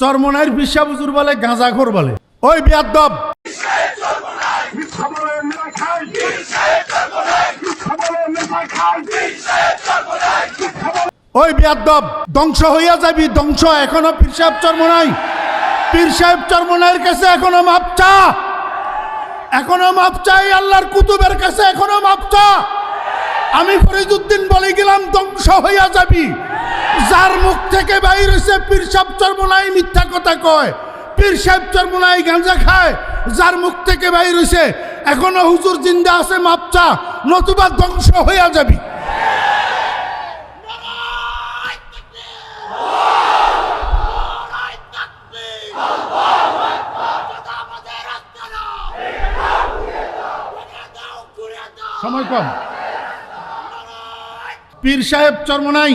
চরমনাইর পিসা বুজুর বলে, গাঁজাখোর বলে। ওই বলে ওই বিয়াদ্দব! ধ্বংস হইয়া যাবি, ধ্বংস। এখনও পীর সাহেব চরমনাই। পীর সাহেব চরমনাইয়ের কাছে এখনও মাপ চা। এখনও মাপ চাই আল্লাহর কুতুবের কাছে এখনও মাপ চা। আমি ফরিদুদ্দিন বলে গেলাম, ধ্বংস হইয়া যাবি। যার মুখ থেকে বাইর হইছে, পীর সাহেব মিথ্যা কথা কয়। পীর সাহেব চরমনাই গাঁজা খায়, যার মুখ থেকে বাইর হইছে, এখনও হুজুর জিন্দা আছে, মাপচা, নতুবা ধ্বংস হইয়া যাবি। সময় কম। পীর সাহেব চরমনাই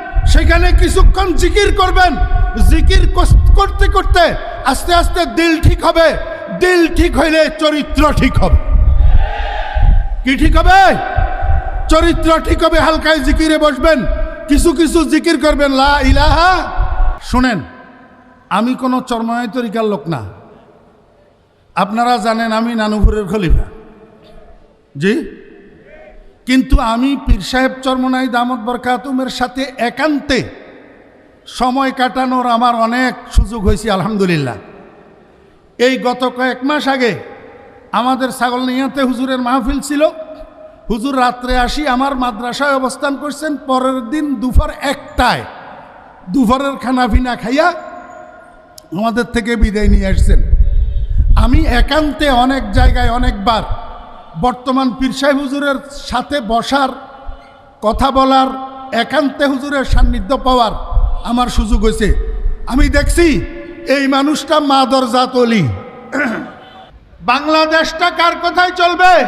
সেখানে কিছুক্ষণ জিকির করবেন। জিকির করতে করতে আস্তে আস্তে দিল ঠিক হবে। দিল ঠিক হইলে চরিত্র ঠিক হবে। কি ঠিক হবে? চরিত্র ঠিক হবে, হালকায় জিকিরে বসবেন। কিছু কিছু জিকির করবেন, লা ইলাহা। শুনেন, আমি কোনো চর্ময় তরিকার লোক না। আপনারা জানেন আমি নানুপুরের খলিফা। জি? কিন্তু আমি পীর সাহেব চরমনাই দামদ বরকাতুমের সাথে একান্তে সময় কাটানোর আমার অনেক সুযোগ হয়েছে, আলহামদুলিল্লাহ। এই গত কয়েক মাস আগে আমাদের ছাগল নিয়াতে হুজুরের মাহফিল ছিল। হুজুর রাত্রে আসি আমার মাদ্রাসায় অবস্থান করছেন, পরের দিন দুপুর একটায়। দুপুরের খানা পিনা খাইয়া আমাদের থেকে বিদায় নিয়ে আসছেন। আমি একান্তে অনেক জায়গায় অনেকবার বর্তমান পীর সাহেব হুজুরের সাথে বসার, কথা বলার, একান্তে হুজুরের সান্নিধ্য পাওয়ার আমার সুযোগ হয়েছে। আমি দেখছি এই মানুষটা মাদর জাত অলি। বাংলাদেশটা কার কথায় চলবে?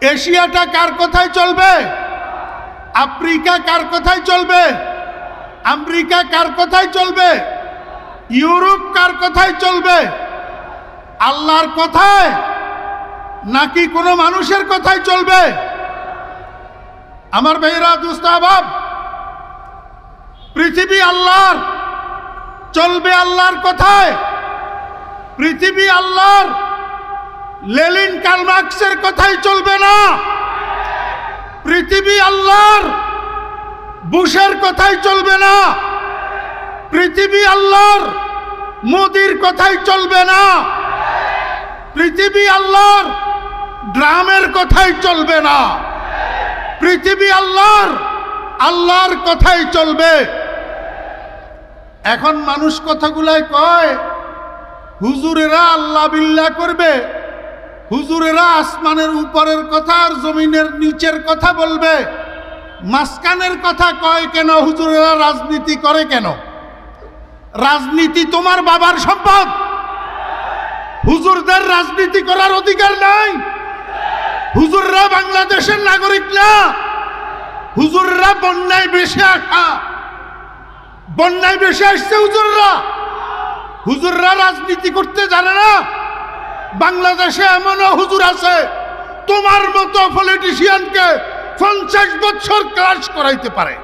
এশিয়াটা কার কথায় চলবে? আফ্রিকা কার কথায় চলবে? আমেরিকা কার কথায় চলবে? ইউরোপ কার কথায় চলবে? আল্লাহর কথায় নাকি কোনো মানুষের কথাই চলবে? আমার ভাইরা দুস্তাবাব পৃথিবী আল্লাহর, চলবে আল্লাহর কথায়। পৃথিবী আল্লাহর, লেলিন কালমার্কসের কথাই চলবে না। পৃথিবী আল্লাহর, বুশের কথাই চলবে না। পৃথিবী আল্লাহর, মোদির কথাই চলবে না। পৃথিবী আল্লাহর ড্রামের কথাই চলবে না। পৃথিবী আল্লাহর আল্লাহর কথাই চলবে। এখন মানুষ কথাগুলাই কয়, হুজুরেরা আল্লাহ বিল্লাহ করবে, হুজুরেরা আসমানের উপরের কথা আর জমিনের নিচের কথা বলবে। মাঝখানের কথা কয় কেন, হুজুরেরা রাজনীতি করে কেন? রাজনীতি তোমার বাবার সম্পদ। হুজুরদের রাজনীতি করার অধিকার নাই। হুজুররা বাংলাদেশের নাগরিক না। হুজুররা বন্যায় বেশি আসা। বন্যায় বেশি আসছে হুজুররা। হুজুররা রাজনীতি করতে জানে না। বাংলাদেশে এমনও হুজুর আছে, তোমার মতো পলিটিশিয়ানকে পঞ্চাশ বছর ক্লাস করাইতে পারে।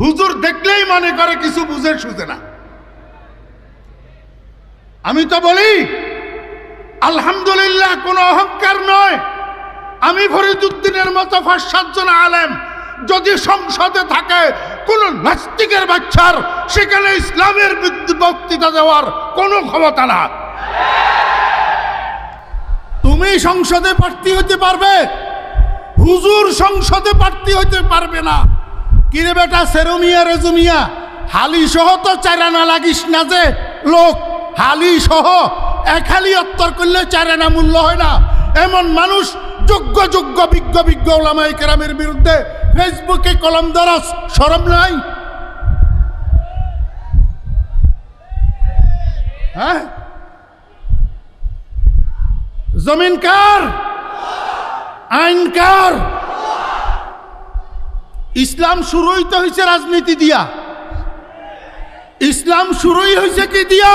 হুজুর দেখলেই মনে করে, কিছু বুঝে সুঝে না। আমি তো বলি আলহামদুলিল্লাহ, কোনো অহংকার নয়। আমি ফরিদুদ্দিনের মতো পাঁচ সাতজন আলেম, যদি সংসদে থাকে, কোন নাস্তিকের বাচ্চার, সেখানে ইসলামের বক্তৃতা দেওয়ার কোনো ক্ষমতা না। তুমি সংসদে প্রার্থী হতে পারবে, হুজুর সংসদে প্রার্থী হতে পারবে না। কিরে বেটা সেরুমিয়া রেজুমিয়া হালি সহ তো চারানা লাগিস না যে, লোক হালি সহ এক হালি অত্তর করলে চারানা মূল্য হয় না। এমন মানুষ যোগ্য যোগ্য, বিজ্ঞ বিজ্ঞ ওলামাই কেরামের বিরুদ্ধে ফেসবুকে কলম দরস সরম নাই। হ্যাঁ? জমিন কার? আইন কার? ইসলাম শুরুই তো হয়েছে রাজনীতি দিয়া। ইসলাম শুরুই হয়েছে কি দিয়া?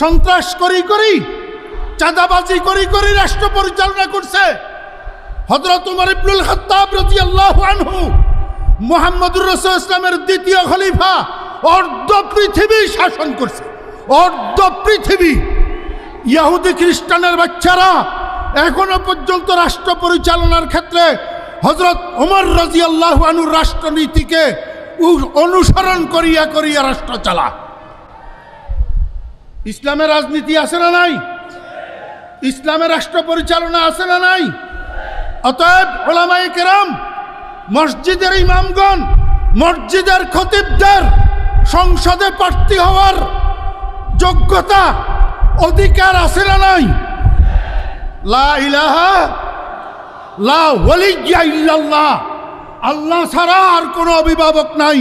সন্ত্রাস করি করি, চাঁদাবাজি করি করি রাষ্ট্র পরিচালনা করছে। হজরত উমর ইবনুল খাত্তাব রাদিয়াল্লাহু আনহু, মুহাম্মদুর রাসূল ইসলামের দ্বিতীয় খলিফা, অর্ধ পৃথিবী শাসন করছে। অর্ধ পৃথিবী। ইহুদি খ্রিস্টানের বাচ্চারা এখনও পর্যন্ত রাষ্ট্র পরিচালনার ক্ষেত্রে হজরত উমর রাজিয়াল্লাহু আনুর রাষ্ট্রনীতিকে অনুসরণ করিয়া করিয়া রাষ্ট্র চালা ইসলামের রাজনীতি আছে না নাই? ইসলামের রাষ্ট্র পরিচালনা আছে না নাই? অতএব ওলামাই কেরাম, মসজিদের ইমামগণ, মসজিদের খতিবদের সংসদে প্রার্থী হওয়ার যোগ্যতা, অধিকার আছে না নাই? লা ইলাহা, লা আল্লাহ ছাড়া আর কোনো অভিভাবক নাই।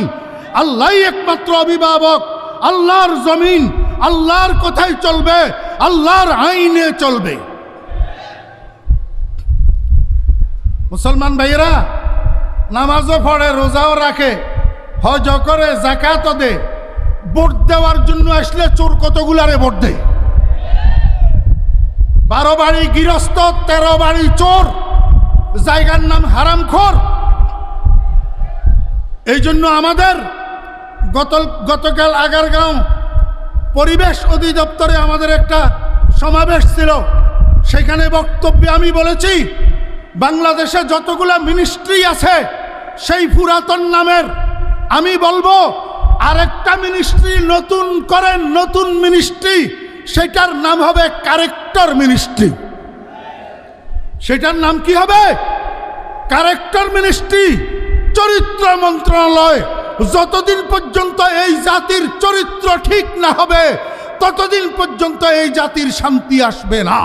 আল্লাহই একমাত্র অভিভাবক, আল্লাহর জমিন। আল্লাহর কথাই চলবে, আল্লাহর আইনে চলবে। মুসলমান ভাইয়েরা, নামাজও পড়ে, রোজাও রাখে হজ করে জাকাতও দে, ভোট দেওয়ার জন্য আসলে চোর কতগুলারে ভোট দেয়? বারো বাড়ি গৃহস্থ, তেরো বাড়ি চোর, জায়গার নাম হারামখোর। এই জন্য আমাদের গত গতকাল আগারগাঁও পরিবেশ অধিদপ্তরে আমাদের একটা সমাবেশ ছিল। সেখানে বক্তব্যে আমি বলেছি, বাংলাদেশে যতগুলা মিনিস্ট্রি আছে, সেই পুরাতন নামের আমি বলব, আরেকটা মিনিস্ট্রি নতুন করেন নতুন মিনিস্ট্রি সেটার নাম হবে কারেক্টর মিনিস্ট্রি সেটার নাম কি হবে? কারেক্টর মিনিস্ট্রি চরিত্র মন্ত্রণালয়। যতদিন পর্যন্ত এই জাতির চরিত্র ঠিক না হবে, ততদিন পর্যন্ত এই জাতির শান্তি আসবে না।